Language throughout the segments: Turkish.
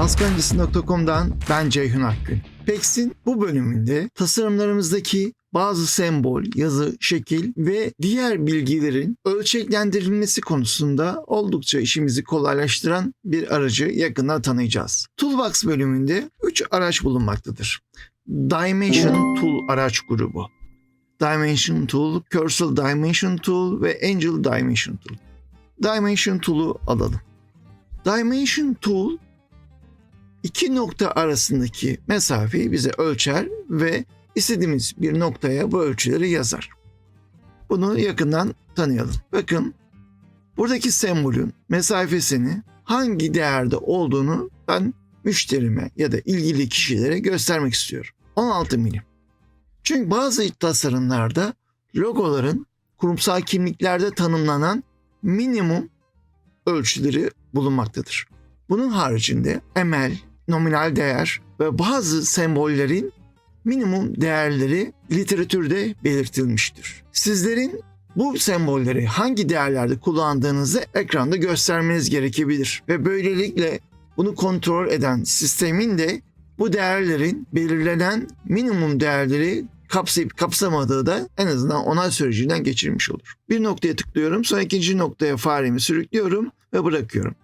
Baskancısı.com'dan ben Ceyhun Akgün. PEX'in bu bölümünde tasarımlarımızdaki bazı sembol, yazı, şekil ve diğer bilgilerin ölçeklendirilmesi konusunda oldukça işimizi kolaylaştıran bir aracı yakından tanıyacağız. Toolbox bölümünde 3 araç bulunmaktadır. Dimension Tool araç grubu. Dimension Tool, Cursor Dimension Tool ve Angel Dimension Tool. Dimension Tool'u alalım. Dimension Tool iki nokta arasındaki mesafeyi bize ölçer ve istediğimiz bir noktaya bu ölçüleri yazar. Bunu yakından tanıyalım. Bakın buradaki sembolün mesafesini hangi değerde olduğunu ben müşterime ya da ilgili kişilere göstermek istiyorum. 16 milim. Çünkü bazı tasarımlarda logoların kurumsal kimliklerde tanımlanan minimum ölçüleri bulunmaktadır. Bunun haricinde emel, nominal değer ve bazı sembollerin minimum değerleri literatürde belirtilmiştir. Sizlerin bu sembolleri hangi değerlerde kullandığınızı ekranda göstermeniz gerekebilir ve böylelikle bunu kontrol eden sistemin de bu değerlerin belirlenen minimum değerleri kapsayıp kapsamadığı da en azından onay sürecinden geçirmiş olur. Bir noktaya tıklıyorum, sonra ikinci noktaya faremi sürüklüyorum ve bırakıyorum.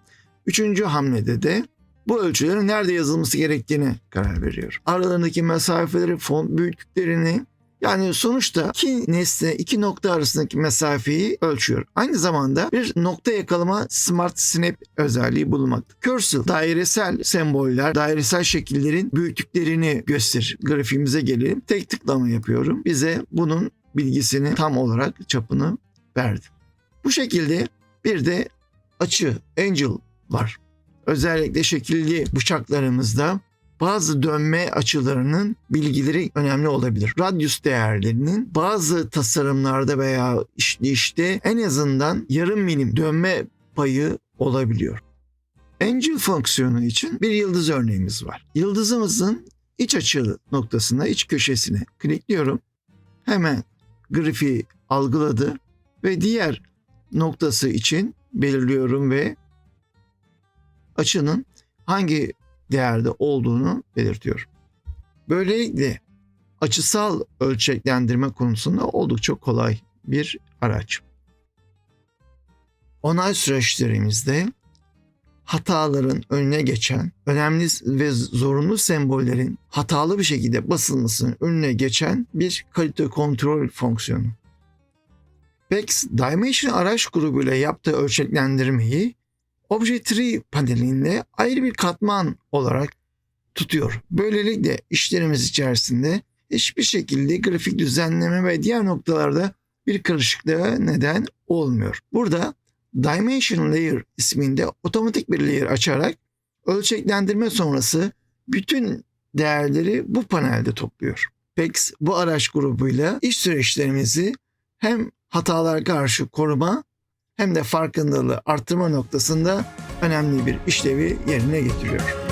Üçüncü hamlede de bu ölçülerin nerede yazılması gerektiğine karar veriyorum. Aralarındaki mesafeleri, font büyüklüklerini yani sonuçta iki nesne, iki nokta arasındaki mesafeyi ölçüyor. Aynı zamanda bir nokta yakalama Smart Snap özelliği bulunmakta. Cursor, dairesel semboller, dairesel şekillerin büyüklüklerini gösterir. Grafiğimize gelelim. Tek tıklama yapıyorum. Bize bunun bilgisini tam olarak çapını verdi. Bu şekilde bir de açı, angel var. Özellikle şekilli bıçaklarımızda bazı dönme açılarının bilgileri önemli olabilir. Radyus değerlerinin bazı tasarımlarda veya işleyişte en azından yarım milim dönme payı olabiliyor. Angel fonksiyonu için bir yıldız örneğimiz var. Yıldızımızın iç açı noktasına, iç köşesine klikliyorum. Hemen grafiği algıladı ve diğer noktası için belirliyorum ve açının hangi değerde olduğunu belirtiyor. Böylelikle açısal ölçeklendirme konusunda oldukça kolay bir araç. Onay süreçlerimizde hataların önüne geçen, önemli ve zorunlu sembollerin hatalı bir şekilde basılmasının önüne geçen bir kalite kontrol fonksiyonu. PEX Dimension araç grubuyla yaptığı ölçeklendirmeyi Obje Tree panelinde ayrı bir katman olarak tutuyor. Böylelikle işlerimiz içerisinde hiçbir şekilde grafik düzenleme ve diğer noktalarda bir karışıklığa neden olmuyor. Burada Dimension Layer isminde otomatik bir layer açarak ölçeklendirme sonrası bütün değerleri bu panelde topluyor. PEX bu araç grubuyla iş süreçlerimizi hem hatalar karşı koruma hem de farkındalığı arttırma noktasında önemli bir işlevi yerine getiriyor.